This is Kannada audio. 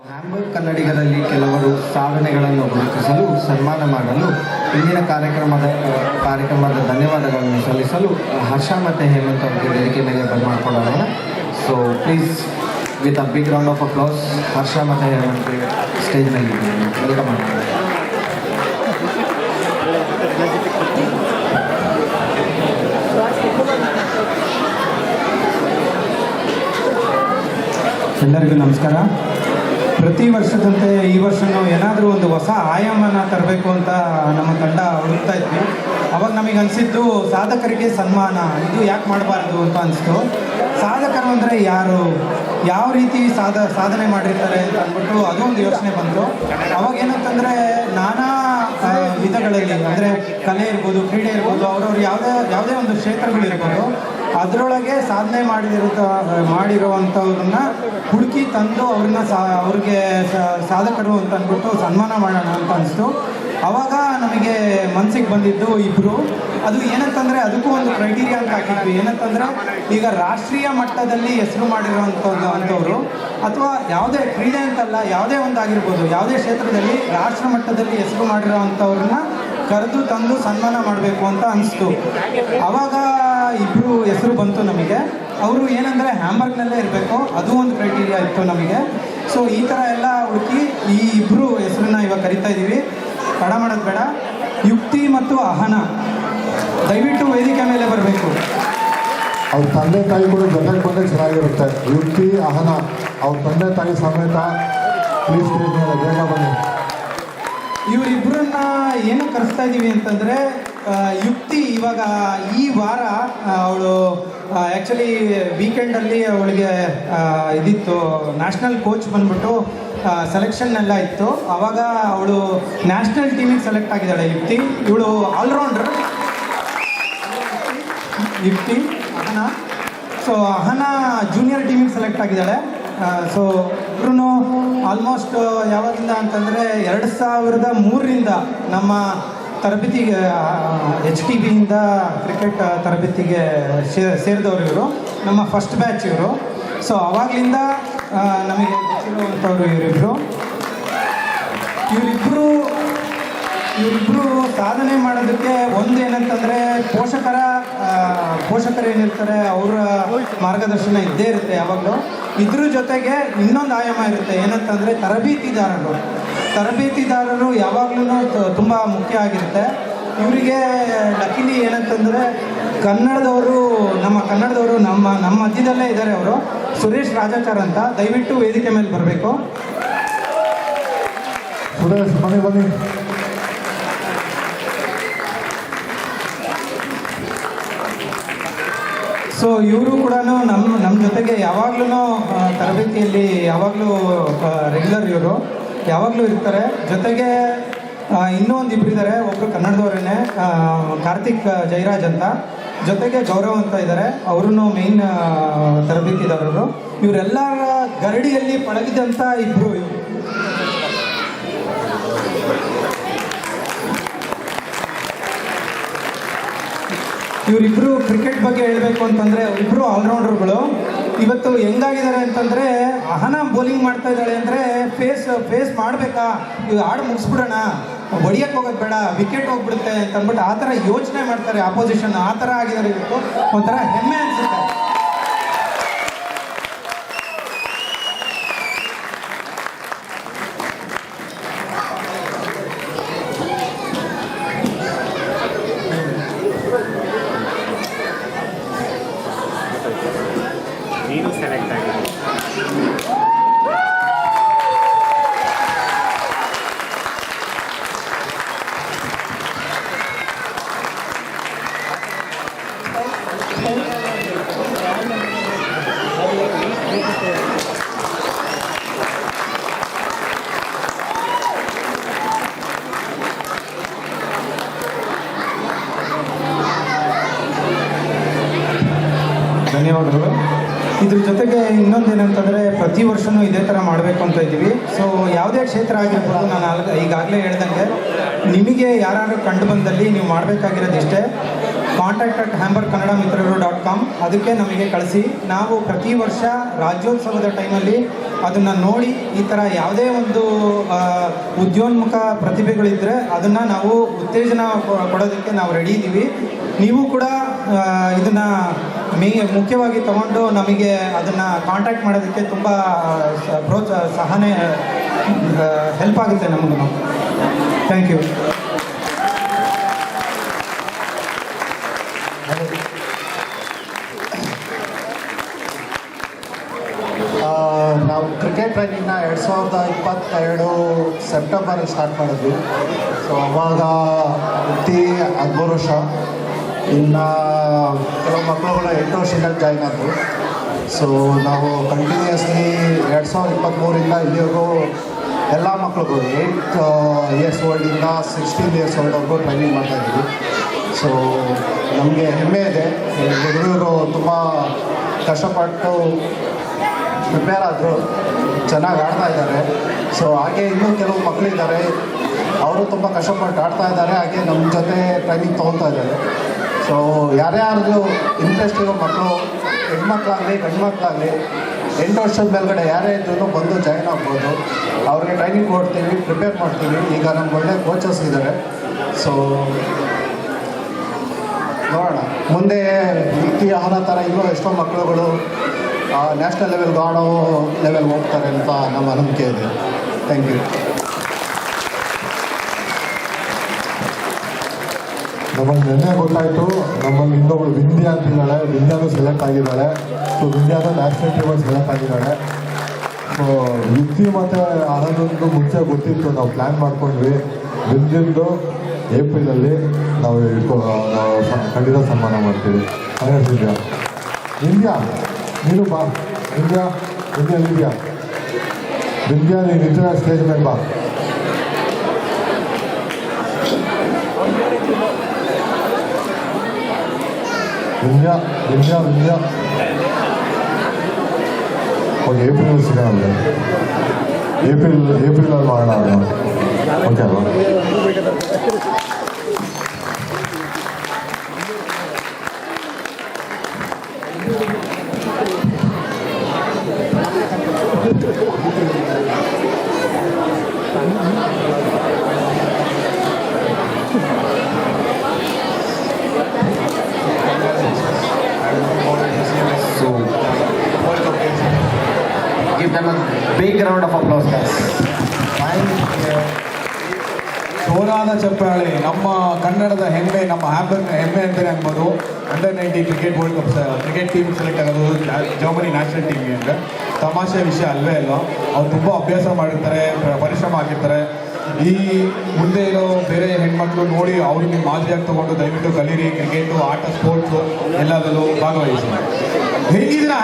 ಹ್ಯಾಂಬರ್ಗ್ ಕನ್ನಡಿಗರಲ್ಲಿ ಕೆಲವರು ಸಾಧನೆಗಳನ್ನು ಗುರುತಿಸಲು, ಸನ್ಮಾನ ಮಾಡಲು, ಇಂದಿನ ಕಾರ್ಯಕ್ರಮದ ಕಾರ್ಯಕ್ರಮದ ಧನ್ಯವಾದಗಳನ್ನು ಸಲ್ಲಿಸಲು ಹರ್ಷ ಮತ್ತು ಹೇಮಂತ್ ಅವರಿಗೆ ವೇದಿಕೆ ಮೇಲೆ ಬರ್ಮಾಡ್ಕೊಳ್ಳೋಣ so please with a big round of applause Harsha ಮತ್ತು ಹೇಮಂತ್ ಸ್ಟೇಜ್ ಮೇಲೆ ವೆಲ್ಕಮ್ ಎಲ್ಲರಿಗೂ ನಮಸ್ಕಾರ. ಪ್ರತಿ ವರ್ಷದಂತೆ ಈ ವರ್ಷನೂ ಏನಾದರೂ ಒಂದು ಹೊಸ ಆಯಾಮನ ತರಬೇಕು ಅಂತ ನಮ್ಮ ತಂಡ ಹುಡುಕ್ತಾ ಇದ್ವಿ. ಅವಾಗ ನಮಗೆ ಅನಿಸಿದ್ದು ಸಾಧಕರಿಗೆ ಸನ್ಮಾನ. ಇದು ಯಾಕೆ ಮಾಡಬಾರ್ದು ಅಂತ ಅನಿಸ್ತು. ಸಾಧಕರು ಅಂದರೆ ಯಾರು? ಯಾವ ರೀತಿ ಸಾಧ, ಸಾಧನೆ ಮಾಡಿರ್ತಾರೆ ಅಂತ ಅಂದ್ಬಿಟ್ಟು ಅದು ಒಂದು ಯೋಚನೆ ಬಂತು. ಅವಾಗ ಏನಂತಂದರೆ ನಾನಾ ವಿಧಗಳಲ್ಲಿ, ಅಂದರೆ ಕಲೆ ಇರ್ಬೋದು, ಕ್ರೀಡೆ ಇರ್ಬೋದು, ಅವ್ರವ್ರು ಯಾವುದೇ ಯಾವುದೇ ಒಂದು ಕ್ಷೇತ್ರಗಳಿರ್ಬೋದು ಅದರೊಳಗೆ ಸಾಧನೆ ಮಾಡಿದಿರುತ್ತ, ಮಾಡಿರುವಂಥವ್ರನ್ನ ಹುಡುಕಿ ತಂದು ಅವ್ರನ್ನ ಸಾ, ಅವ್ರಿಗೆ ಸಾಧಕರು ಅಂತ ಅಂದ್ಬಿಟ್ಟು ಸನ್ಮಾನ ಮಾಡೋಣ ಅಂತ ಅನಿಸ್ತು. ಅವಾಗ ನಮಗೆ ಮನಸ್ಸಿಗೆ ಬಂದಿದ್ದು ಇಬ್ಬರು ಅದು ಏನಂತಂದರೆ ಅದಕ್ಕೂ ಒಂದು ಕ್ರೈಟೀರಿಯಾ ಅಂತ ಹಾಕಿದ್ವಿ. ಏನಂತಂದರೆ ಈಗ ರಾಷ್ಟ್ರೀಯ ಮಟ್ಟದಲ್ಲಿ ಹೆಸರು ಮಾಡಿರುವಂಥದ್ದು ಅಂಥವ್ರು ಅಥವಾ ಯಾವುದೇ ಕ್ರೀಡೆ ಅಂತಲ್ಲ, ಯಾವುದೇ ಒಂದು ಆಗಿರ್ಬೋದು ಯಾವುದೇ ಕ್ಷೇತ್ರದಲ್ಲಿ ರಾಷ್ಟ್ರ ಮಟ್ಟದಲ್ಲಿ ಹೆಸರು ಮಾಡಿರೋ ಅಂಥವ್ರನ್ನ ಕರೆದು ತಂದು ಸನ್ಮಾನ ಮಾಡಬೇಕು ಅಂತ ಅನಿಸ್ತು. ಅವಾಗ ಇಬ್ಬರು ಹೆಸರು ಬಂತು ನಮಗೆ. ಅವರು ಏನಂದರೆ ಹ್ಯಾಂಬರ್ಗ್ನಲ್ಲೇ ಇರಬೇಕು. ಅದು ಒಂದು ಕ್ರೈಟೀರಿಯಾ ಇತ್ತು ನಮಗೆ. ಸೊ ಈ ಥರ ಎಲ್ಲ ಹುಡುಕಿ ಈ ಇಬ್ಬರು ಹೆಸರನ್ನ ಇವಾಗ ಕರಿತಾ ಇದ್ದೀವಿ ತಡ ಮಾಡೋದು ಬೇಡ. ಯುಕ್ತಿ ಮತ್ತು ಅಹನ. ದಯವಿಟ್ಟು ವೇದಿಕೆ ಮೇಲೆ ಬರಬೇಕು. ಅವ್ರ ತಂದೆ ತಾಯಿ ಕೂಡ ಜೊತೆಗೆ ಬಂದರೆ ಚೆನ್ನಾಗಿರುತ್ತೆ. ಯುಕ್ತಿ ಅಹನ ಅವ್ರ ತಂದೆ ತಾಯಿ ಸಮೇತ ಪ್ಲೀಸ್ ಬೇಗ ಬನ್ನಿ. ಇವರಿಬ್ಬರನ್ನ ಏನು ಕರೆಸ್ತಾ ಇದ್ದೀವಿ ಅಂತಂದರೆ ಯುಕ್ತಿ ಇವಾಗ ಈ ವಾರ ಅವಳು ಆ್ಯಕ್ಚುಲಿ ವೀಕೆಂಡಲ್ಲಿ ಅವಳಿಗೆ ಇದಿತ್ತು ನ್ಯಾಷನಲ್ ಕೋಚ್ ಬಂದ್ಬಿಟ್ಟು ಸೆಲೆಕ್ಷನ್ ಎಲ್ಲ ಇತ್ತು. ಆವಾಗ ಅವಳು ನ್ಯಾಷನಲ್ ಟೀಮಿಗೆ ಸೆಲೆಕ್ಟ್ ಆಗಿದ್ದಾಳೆ, ಯುಕ್ತಿ. ಇವಳು allrounder Yukti, Ahana. So Ahana junior ಟೀಮಿಗೆ select ಆಗಿದ್ದಾಳೆ. ಸೊ ಇಬ್ಬರೂ ಆಲ್ಮೋಸ್ಟ್ ಯಾವಾಗಿಂದ ಅಂತಂದರೆ, ಎರಡು ಸಾವಿರದ ಮೂರರಿಂದ ನಮ್ಮ ತರಬೇತಿಗೆ ಎಚ್ ಟಿ ಬಿಯಿಂದ ಕ್ರಿಕೆಟ್ ತರಬೇತಿಗೆ ಸೇರಿದವರು ಇವರು. ನಮ್ಮ ಫಸ್ಟ್ ಬ್ಯಾಚ್ ಇವರು. ಸೊ ಅವಾಗಲಿಂದ ನಮಗೆ ಗೊತ್ತಿರುವಂಥವ್ರು ಇವರಿಬ್ಬರು ಇವರಿಬ್ಬರು ಇವರಿಬ್ಬರು ಸಾಧನೆ ಮಾಡೋದಕ್ಕೆ ಒಂದು ಏನಂತಂದರೆ, ಪೋಷಕರ ಪೋಷಕರು ಏನಿರ್ತಾರೆ, ಅವರ ಮಾರ್ಗದರ್ಶನ ಇದ್ದೇ ಇರುತ್ತೆ ಯಾವಾಗಲೂ. ಇದ್ರ ಜೊತೆಗೆ ಇನ್ನೊಂದು ಆಯಾಮ ಇರುತ್ತೆ ಏನಂತಂದರೆ, ತರಬೇತಿದಾರರು. ತರಬೇತಿದಾರರು ಯಾವಾಗಲೂ ತುಂಬ ಮುಖ್ಯ ಆಗಿರುತ್ತೆ. ಇವರಿಗೆ ಲಕ್ಕಿಲಿ ಏನಂತಂದರೆ ಕನ್ನಡದವರು ನಮ್ಮ ಕನ್ನಡದವರು ನಮ್ಮ ನಮ್ಮ ಮಧ್ಯದಲ್ಲೇ ಇದ್ದಾರೆ ಅವರು. ಸುರೇಶ್ ರಾಜಾಚಾರ್ ಅಂತ ದಯವಿಟ್ಟು ವೇದಿಕೆ ಮೇಲೆ ಬರಬೇಕು. ಸುರೇಶ್ ಬನ್ನಿ ಬನ್ನಿ. ಸೊ ಇವರು ಕೂಡ ನಮ್ಮ ನಮ್ಮ ಜೊತೆಗೆ ಯಾವಾಗ್ಲೂ ತರಬೇತಿಯಲ್ಲಿ ಯಾವಾಗಲೂ ರೆಗ್ಯುಲರ್ ಇವರು. ಯಾವಾಗಲೂ ಇರ್ತಾರೆ. ಜೊತೆಗೆ ಇನ್ನೂ ಒಂದು ಇಬ್ರು ಇದ್ದಾರೆ ಒಬ್ಬರು ಕನ್ನಡದವರೇನೆ ಕಾರ್ತಿಕ್ ಜೈರಾಜ್ ಅಂತ. ಜೊತೆಗೆ ಗೌರವ್ ಅಂತ ಇದ್ದಾರೆ ಅವರು ಮೇನ್ ತರಬೇತಿದಾರರು ಇವರೆಲ್ಲರ ಗರಡಿಯಲ್ಲಿ ಪಳಗಿದಂಥ ಇಬ್ಬರು ಇವರು. ಇವರಿಬ್ಬರು ಕ್ರಿಕೆಟ್ ಬಗ್ಗೆ ಹೇಳಬೇಕು ಅಂತಂದರೆ ಇಬ್ಬರು ಆಲ್ರೌಂಡರ್ಗಳು ಇವತ್ತು ಹೆಂಗಾಗಿದ್ದಾರೆ ಅಂತಂದರೆ ಅಹನ ಬೌಲಿಂಗ್ ಮಾಡ್ತಾ ಇದ್ದಾಳೆ ಅಂದರೆ ಫೇಸ್ ಫೇಸ್ ಮಾಡಬೇಕಾ? ಇದು ಆಡು ಮುಗಿಸ್ಬಿಡೋಣ. ಹೊಡಿಯಕ್ಕೆ ಹೋಗೋದು ಬೇಡ ವಿಕೆಟ್ ಹೋಗ್ಬಿಡುತ್ತೆ ಅಂತ ಅಂದ್ಬಿಟ್ಟು ಆ ಥರ ಯೋಚನೆ ಮಾಡ್ತಾರೆ ಆಪೋಸಿಷನ್ ಆ ಥರ ಆಗಿದ್ದಾರೆ ಇವತ್ತು. ಒಂಥರ ಹೆಮ್ಮೆ ಅನಿಸುತ್ತೆ. ಧನ್ಯವಾದಗಳು. ಇದ್ರ ಜೊತೆಗೆ ಇನ್ನೊಂದು ಏನಂತಂದರೆ ಪ್ರತಿ ವರ್ಷವೂ ಇದೇ ಥರ ಮಾಡಬೇಕು ಅಂತ ಇದ್ದೀವಿ. ಸೊ ಯಾವುದೇ ಕ್ಷೇತ್ರ ಆಗಿರ್ಬೋದು, ನಾನು ಆಲ್ ಈಗಾಗಲೇ ಹೇಳ್ದಂಗೆ ನಿಮಗೆ ಯಾರು ಕಂಡು ಬಂದಲ್ಲಿ ನೀವು ಮಾಡಬೇಕಾಗಿರೋದಿಷ್ಟೇ contact at Hamburg Kannada Mitraru dot com ಅದಕ್ಕೆ ನಮಗೆ ಕಳಿಸಿ. ನಾವು ಪ್ರತಿ ವರ್ಷ ರಾಜ್ಯೋತ್ಸವದ ಟೈಮಲ್ಲಿ ಅದನ್ನು ನೋಡಿ ಈ ಥರ ಯಾವುದೇ ಒಂದು ಉದ್ಯೋನ್ಮುಖ ಪ್ರತಿಭೆಗಳಿದ್ದರೆ ಅದನ್ನು ನಾವು ಉತ್ತೇಜನ ಕೊಡೋದಕ್ಕೆ ನಾವು ರೆಡಿ ಇದ್ದೀವಿ. ನೀವು ಕೂಡ ಇದನ್ನು ಮೇ ಮುಖ್ಯವಾಗಿ ತಗೊಂಡು ನಮಗೆ ಅದನ್ನು ಕಾಂಟ್ಯಾಕ್ಟ್ ಮಾಡೋದಕ್ಕೆ ತುಂಬ ಪ್ರೋತ್ಸ, ಸಹನೆ ಹೆಲ್ಪ್ ಆಗುತ್ತೆ ನಮಗೂ. ಥ್ಯಾಂಕ್ ಯು ನಾವು ಕ್ರಿಕೆಟ್ ಟ್ರೈನಿಂಗ್ನ ಎರಡು ಸಾವಿರದ ಇಪ್ಪತ್ತೆರಡು ಸೆಪ್ಟೆಂಬರಲ್ಲಿ ಸ್ಟಾರ್ಟ್ ಮಾಡಿದ್ವಿ. ಸೊ ಅವಾಗ ಪ್ರತಿ ಹದಿಮೂರು ವರ್ಷ. ಇನ್ನು ಕೆಲವು ಮಕ್ಕಳುಗಳು ಎಂಟು ವರ್ಷದಲ್ಲಿ ಜಾಯ್ನ್ ಆದರು. ಸೊ ನಾವು ಕಂಟಿನ್ಯೂಸ್ಲಿ ಎರಡು ಸಾವಿರದ ಇಪ್ಪತ್ತ್ಮೂರಿಂದ ಇಲ್ಲಿವರೆಗೂ ಎಲ್ಲ ಮಕ್ಕಳಿಗೂ ಏಯ್ಟ್ ಇಯರ್ಸ್ ಓಲ್ಡಿಂದ ಸಿಕ್ಸ್ಟೀನ್ ಇಯರ್ಸ್ ಓಲ್ಡ್ವರೆಗೂ ಟ್ರೈನಿಂಗ್ ಮಾಡ್ತಾಯಿದ್ವಿ ಸೊ ನಮಗೆ ಹೆಮ್ಮೆ ಇದೆ. ಹುಡುಗರು ತುಂಬ ಕಷ್ಟಪಟ್ಟು ಪ್ರಿಪೇರ್ ಆದರು, ಚೆನ್ನಾಗಿ ಆಡ್ತಾ ಇದ್ದಾರೆ. ಸೊ ಹಾಗೆ ಇನ್ನೂ ಕೆಲವು ಮಕ್ಕಳಿದ್ದಾರೆ ಅವರು ತುಂಬ ಕಷ್ಟಪಟ್ಟು ಆಡ್ತಾ ಇದ್ದಾರೆ. ಹಾಗೆ ನಮ್ಮ ಜೊತೆ ಟ್ರೈನಿಂಗ್ ತೊಗೊತಾ ಇದ್ದಾರೆ. ಸೊ ಯಾರು ಇಂಟ್ರೆಸ್ಟ್ ಇರೋ ಮಕ್ಕಳು ಹೆಣ್ಮಕ್ಳಾಗಲಿ, ಗಂಡ್ಮಕ್ಳಾಗಲಿ, ಎಂಟು ವರ್ಷದ ಮೇಲ್ಗಡೆ ಯಾರೇ ಇದ್ರೂ ಬಂದು ಜಾಯ್ನ್ ಆಗ್ಬೋದು. ಅವ್ರಿಗೆ ಟ್ರೈನಿಂಗ್ ಕೊಡ್ತೀವಿ ಪ್ರಿಪೇರ್ ಮಾಡ್ತೀವಿ. ಈಗ ನಮ್ಗೆ ಒಳ್ಳೆ ಕೋಚಸ್ ಇದ್ದಾರೆ ಸೊ ನೋಡೋಣ. ಮುಂದೆ ಈ ಆಹಾರ ಥರ ಇನ್ನೂ ಎಷ್ಟೋ ಮಕ್ಕಳುಗಳು ನ್ಯಾಷನಲ್ ಲೆವೆಲ್ಗೆ ಆಡೋ ಲೆವೆಲ್ಗೆ ಹೋಗ್ತಾರೆ ಅಂತ ನಮ್ಮ ನಂಬಿಕೆ ಇದೆ. ಥ್ಯಾಂಕ್ ಯು ನಮಗೆ ನಿನ್ನೆ ಗೊತ್ತಾಯಿತು, ನಮ್ಮಲ್ಲಿ ಇನ್ನೊಬ್ಳು ವಿಂಧ್ಯ ಅಂತಿದ್ದಾಳೆ, ವಿಂಧ್ಯಾನು ಸೆಲೆಕ್ಟ್ ಆಗಿದ್ದಾಳೆ. ಸೊ ವಿಂಧ್ಯಾದ ನ್ಯಾಷನಲ್ ಟೀಮಲ್ಲಿ ಸೆಲೆಕ್ಟ್ ಆಗಿದ್ದಾಳೆ. ಸೊ ಯುಕ್ತಿ ಮತ್ತು ಆನಂದೊಂದು ಮುಂಚೆ ಗೊತ್ತಿತ್ತು, ನಾವು ಪ್ಲ್ಯಾನ್ ಮಾಡ್ಕೊಂಡ್ವಿ. ವಿಂಧ್ಯಂದು ಏಪ್ರಿಲಲ್ಲಿ ನಾವು ಇಟ್ಕೊ ನಾವು ಖಂಡಿತ ಸನ್ಮಾನ ಮಾಡ್ತೀವಿ. ಹೇಳ್ತಿದ್ಯಾ ವಿಂಧ್ಯ, ನೀನು ಬಾ. ವಿಂಧ್ಯ ವಿಂಧ್ಯ ವಿಂಧ್ಯ ವಿಂಧ್ಯ, ನೀನು ಇಂಟರ್ನ್ಯಾಷನಲ್ ಸ್ಟೇಜ್ ಮೇಲೆ ಬಾ. ವಿಂಧ್ಯ ವಿಂಧ್ಯ ವಿಂಧ್ಯ ಓಕೆ ಏಪ್ರಿಲ್ ಸಿಗೋಣ ಏಪ್ರಿಲ್ ಏಪ್ರಿಲಲ್ಲಿ ಮಾಡೋಣ ಅದನ್ನ. ಓಕೆ ಅಲ್ವಾ So, give them a big round of applause, guys. ಚಪ್ಪಾಳೆ. ನಮ್ಮ ಕನ್ನಡದ ಹೆಮ್ಮೆ ನಮ್ಮ ಹ್ಯಾಬರ್ ಹೆಮ್ಮೆ ಅಂತಲೇ ಅನ್ಬೋದು under ninety cricket world cup cricket team select ಆಗೋದು ಜರ್ಮನಿ ನ್ಯಾಷನಲ್ ಟೀಮ್ಗೆ ಅಂತ ತಮಾಷೆ ವಿಷಯ ಅಲ್ವೇ ಅಲ್ಲ ಅವ್ರು ತುಂಬ ಅಭ್ಯಾಸ ಮಾಡಿರ್ತಾರೆ ಪರಿಶ್ರಮ ಆಗಿರ್ತಾರೆ. ಈ ಮುಂದೆ ಇರೋ ಬೇರೆ ಹೆಣ್ಮಕ್ಳು ನೋಡಿ ಅವರು ನಿಮ್ಮ ಮಾದರಿಯಾಗಿ ತಗೊಂಡು ದಯವಿಟ್ಟು ಕಲೀರಿ ಕ್ರಿಕೆಟು ಆಟ ಸ್ಪೋರ್ಟ್ಸು ಎಲ್ಲದರಲ್ಲೂ ಭಾಗವಹಿಸಿ. ಹೇಗಿದ್ದೀರಾ?